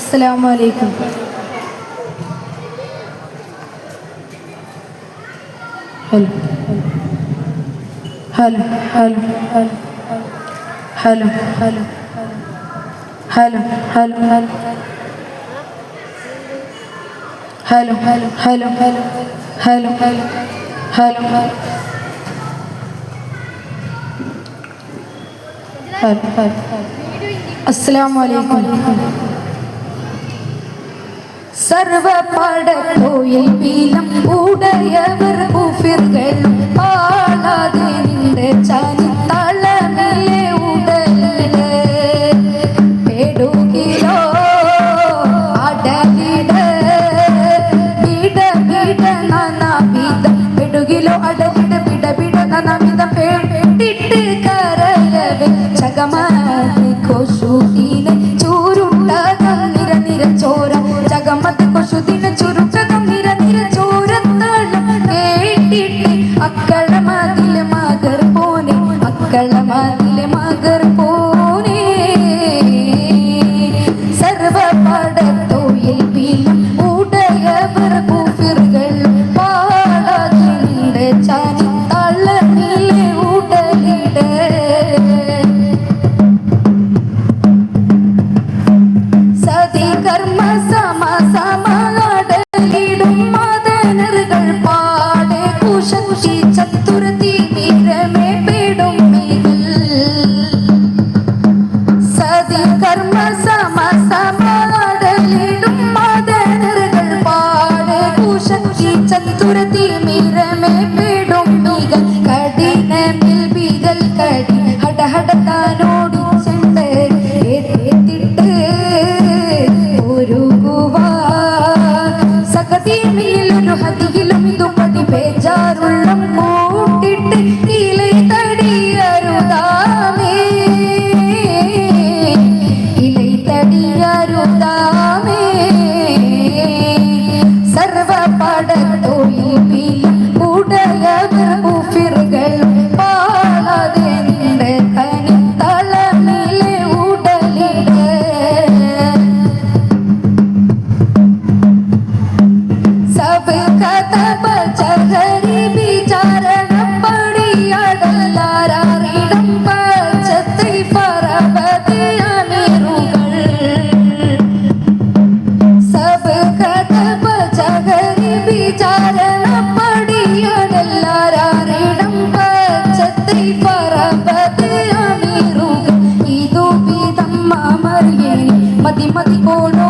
السلام عليكم حلو حلو حلو حلو حلو حلو حلو حلو حلو حلو حلو حلو حلو حلو حلو السلام عليكم സർവ പടപ്പൊയിലും ഉടയവർ കുഫിർകളും പാടാതെ നിന്റെ ചാനിത്തളമിലെ ഉടലിൽ. പേടുകിലോ അടവിട വിട വിട നനവിത പെടുകിലോ അടവിട വിട വിട നനവിത പേടിട്ട് കരയവേ ചകമാ കോശൂതിനെ ചൂ അക്കളമതിലെ മകർ പോനെ. സർവപടത്തോയിൽ പീലം ഉടയവർ കുഫിറുകൾ പാളാതിന്റെ ചാനി തള്ളനിലെ ഉടലിട. സതി ഗംഭീരമേ പിടും മികൽ കഠിനമിൽ പികൽ കടി. ഹടഹടത്താനോടി ചെണ്ട് എത്തിട്ട് ഒരുകുവ സകതിയിലൊരു ഹതിയിലും ഇതും പടി പേജാറുള്ളം കൂട്ടിട്ട് सब खत्म चल गरीबी மதி மதி போனோ